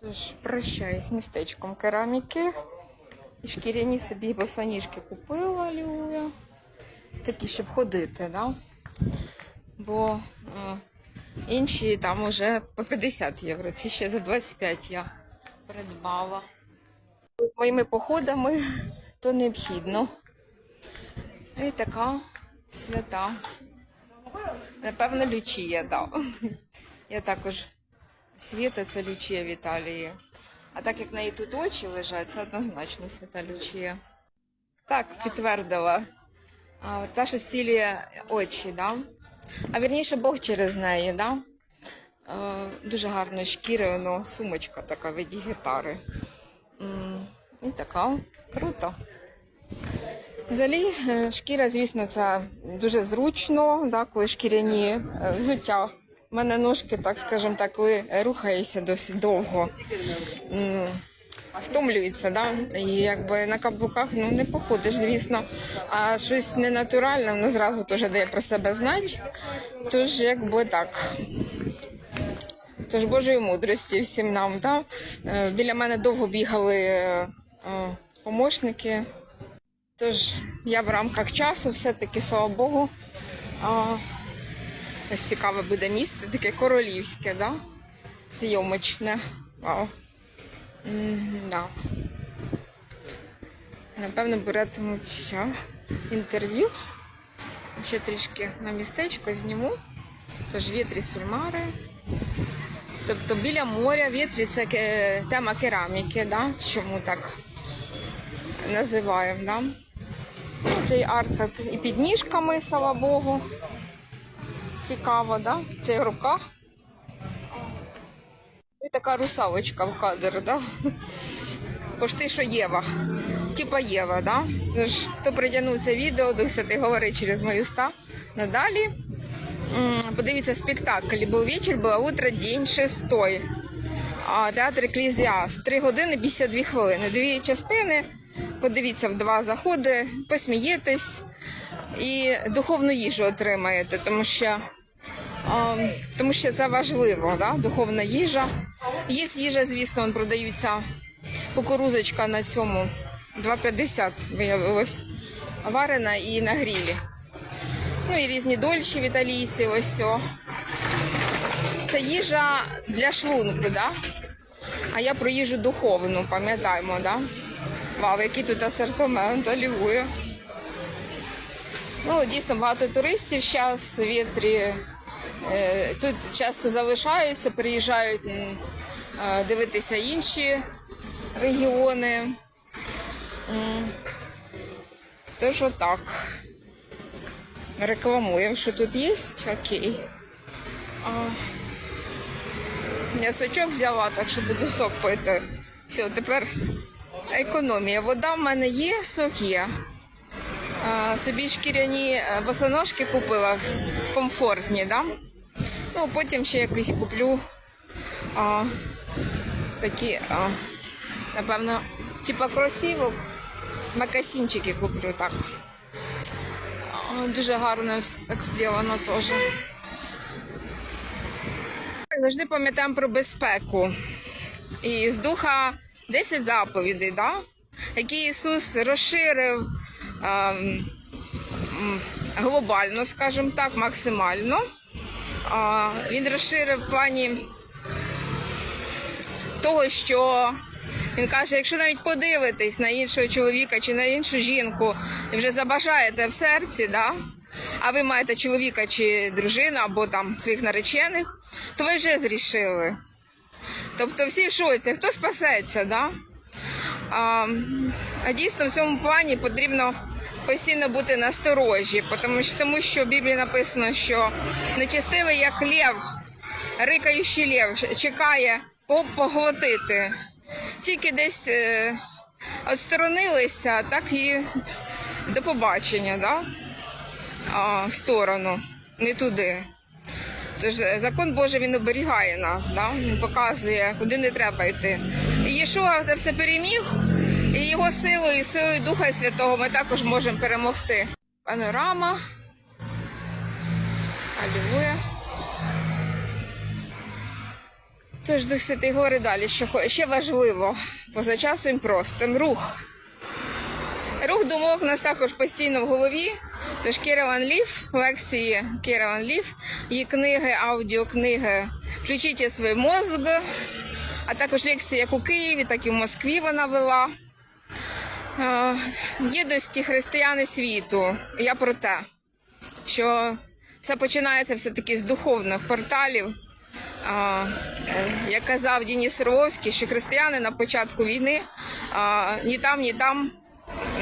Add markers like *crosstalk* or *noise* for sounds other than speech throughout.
Тож прощаюсь з містечком кераміки. І шкіряні собі босоніжки купила Люя. Такі, щоб ходити, да? Бо е, інші там уже по 50 євро. Ці ще за 25 я придбала. З моїми походами то необхідно. І така свята. Напевно, Лючія. Да. Я також Свята це Лючія в Італії. А так як в неї тут очі лежать, це однозначно свята Лючія. Так, підтвердила. А, та, що зцілює очі, да? А вірніше Бог через неї, да? Е, дуже гарно шкіри, ну, сумочка така в виді гітари. І така круто. Взагалі, е, шкіра, звісно, це дуже зручно, да, коли шкіряні е, взуття. У мене ножки, так скажімо так, коли рухаєшся досить довго. Втомлюється, да? і якби на каблуках ну, не походиш, звісно. А щось ненатуральне, воно зразу теж дає про себе знати. Тож, якби так. Тож Божої мудрості всім нам. Да? Е, Біля мене довго бігали е, е, помощники. Тож я в рамках часу, все-таки, слава Богу. Ось цікаве буде місце, таке королівське, да? Зйомочне. Вау. Да. Напевно, беретимуть що? інтерв'ю. Ще трішки на містечко зніму. Тож вітрі сульмари. Тобто біля моря вітрі це тема кераміки, да? чому так називаємо. Да? Ну, Цей арт і під ніжками, слава Богу. Цікаво, да? Це рука. І така русалочка в кадр, да? Пошти, що Єва. Типа Єва, да? Хто притягнув це відео, Дух Святий говорить через мою ста. Надалі. Подивіться спектакль. Був вечір, було утро, день шестой. Театр Еклезіаст. 3 години 52 хвилини. Дві частини. Подивіться в два заходи, посмієтесь і духовну їжу отримаєте, тому що, тому що це важливо, да? духовна їжа. Є їжа, звісно, продаються кукурузочка на цьому 2,50 виявилось. Варена і на грілі. Ну і різні дольчі в італійці, ось о. Це їжа для шлунку, да? А я про їжу духовну, пам'ятаємо, да? Вау, який тут асортимент, алілуя. Ну, дійсно багато туристів зараз вітрі. Е, Тут часто залишаються, приїжджають дивитися інші регіони. Тож отак. Рекламуємо, що тут є. Окей. А, я сочок взяла, так що буду сок пити. Все, тепер економія. Вода в мене є, сок є. Собі шкіряні е, босоножки купила комфортні, да? Ну, потім ще якийсь куплю а, такі, а, напевно, типа кросівок, макасінчики куплю так. А, Дуже гарно так зроблено теж. Завжди пам'ятаємо про безпеку. І з духа 10 заповідей, да? які Ісус розширив глобально, скажімо так, максимально. Він розширив в плані того, що він каже, якщо навіть подивитесь на іншого чоловіка чи на іншу жінку і вже забажаєте в серці, да? а ви маєте чоловіка чи дружину або там своїх наречених, то ви вже зрішили. Тобто всі в шоці, хто спасеться, да? А, а дійсно в цьому плані потрібно постійно бути насторожі, тому що, тому що в Біблії написано, що нечестивий як лев, рикаючий лев, чекає поглотити. Тільки десь е, відсторонилися, так і до побачення, да? а, в сторону, не туди. Тож е, закон Божий він оберігає нас, да? він показує, куди не треба йти. І Єшуа все переміг, і його силою, силою Духа Святого ми також можемо перемогти. Панорама. Алілуя. Тож Дух Святий говорить далі, що ще важливо поза часом простим рух. Рух думок у нас також постійно в голові. Тож Кереван Ліф, лекції Кереван Ліф, її книги, аудіокниги Включіть свій мозг, а також лекції як у Києві, так і в Москві вона вела. Єдності християни світу. Я про те, що все починається все-таки з духовних порталів. Е, як казав Дініс Ровський, що християни на початку війни ні там, ні там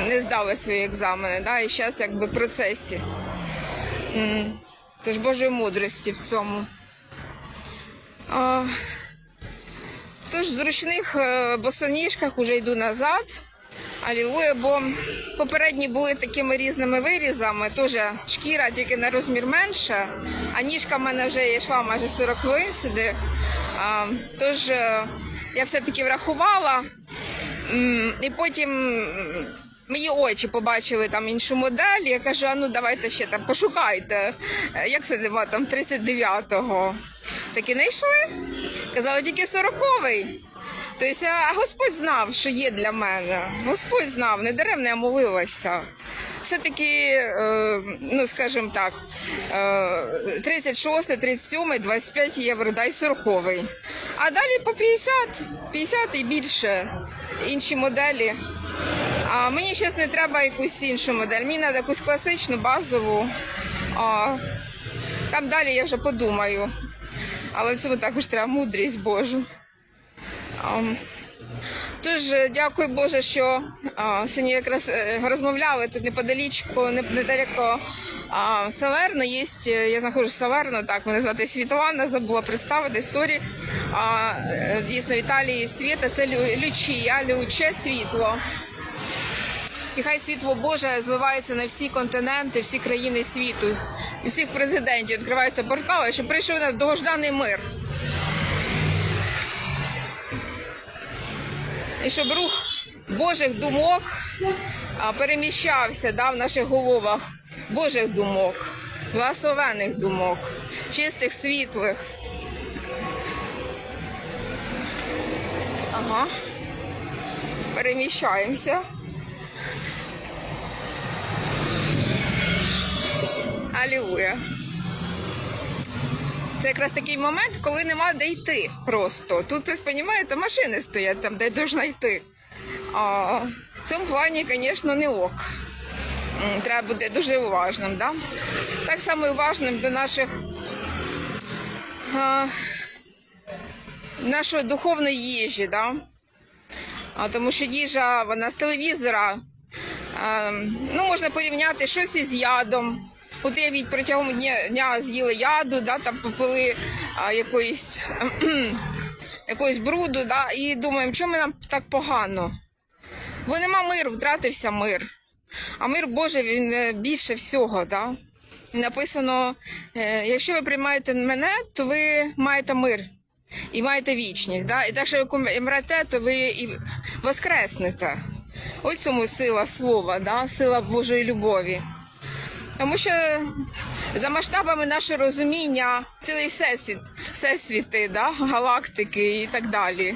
не здали свої екзамени, да, і зараз якби в процесі. Тож Божої мудрості в цьому. Тож в зручних е, босоніжках вже йду назад. Алілуя, бо попередні були такими різними вирізами. Теж шкіра тільки на розмір менше, а ніжка в мене вже йшла майже 40 хвилин сюди. А, тож е, я все-таки врахувала. І потім мої очі побачили там іншу модель. Я кажу, а ну давайте ще там пошукайте. Е, Як це нема там 39-го? Так і знайшли. Казали, тільки 40-й. Тобто, а Господь знав, що є для мене. Господь знав, не даремно я молилася. Все-таки, е, ну скажімо так, е, 36, 37, 25 євро, дай 40. А далі по 50, 50 і більше інші моделі. А мені зараз не треба якусь іншу модель, мені треба якусь класичну, базову. А, там далі я вже подумаю. Але в цьому також треба мудрість Божу. Тож е, дякую Боже, що сьогодні якраз е, розмовляли тут неподалічку, недалеко а, Саверно. Є, е, я знаходжусь в Саверно, так мене звати Світлана, забула представити, сорі. Е, дійсно, в Італії світа це лю- лючія, люче світло. І хай світло Боже звивається на всі континенти, всі країни світу, і всіх президентів відкриваються портали, щоб прийшов на довгожданий мир. І щоб рух Божих думок переміщався да, в наших головах, Божих думок, благословених думок, чистих, світлих. Ага. Переміщаємося. Алілуя. Це якраз такий момент, коли нема де йти просто. Тут, ви розумієте, машини стоять там, де можна йти. А в цьому плані, звісно, не ок. Треба бути дуже уважним. Да? Так само уважним до наших а, нашої духовної їжі. Да? А, тому що їжа вона з телевізора. А, ну, можна порівняти щось із ядом. От уявіть, протягом дня, дня з'їли яду, да, там попили а, якоїсь, *clears throat* якоїсь бруду, да, і думаємо, чому нам так погано? Бо нема миру, втратився мир. А мир Божий він е, більше всього. Да? Написано: е, якщо ви приймаєте мене, то ви маєте мир і маєте вічність. Да? І так, що ви мрете, то ви і воскреснете. Ось цьому сила слова, да? сила Божої любові. Тому що за масштабами нашого розуміння цілий всесвіт, всесвіти, да? галактики і так далі.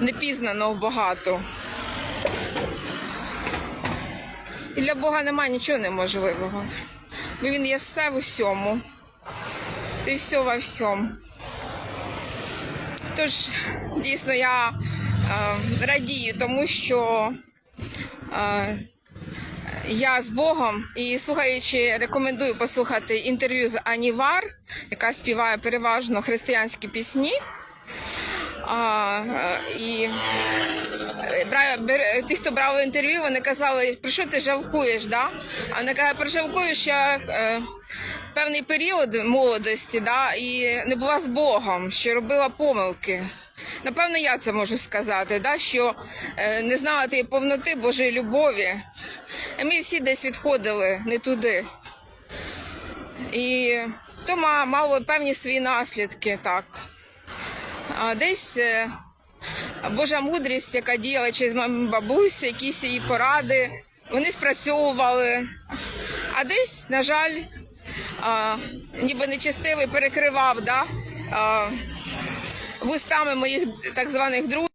Непізнано багато. І для Бога немає нічого неможливого. Бо Він є все в усьому. Ти все во всьому. Тож, дійсно, я е, радію, тому що е, я з Богом і слухаючи, рекомендую послухати інтерв'ю з Анівар, яка співає переважно християнські пісні. А, е, і ті, хто брав інтерв'ю, вони казали, про що ти жалкуєш, да? А вона каже, прожалкую, що я е, певний період молодості, да, і не була з Богом, що робила помилки. Напевно, я це можу сказати, да, що е, не знала тієї повноти Божої любові. Ми всі десь відходили не туди. І то ма- мало певні свої наслідки, так. А десь е, Божа мудрість, яка діяла через маму бабусю, якісь її поради, вони спрацьовували. А десь, на жаль, а, ніби нечестивий перекривав да, а, вустами моїх так званих друзів.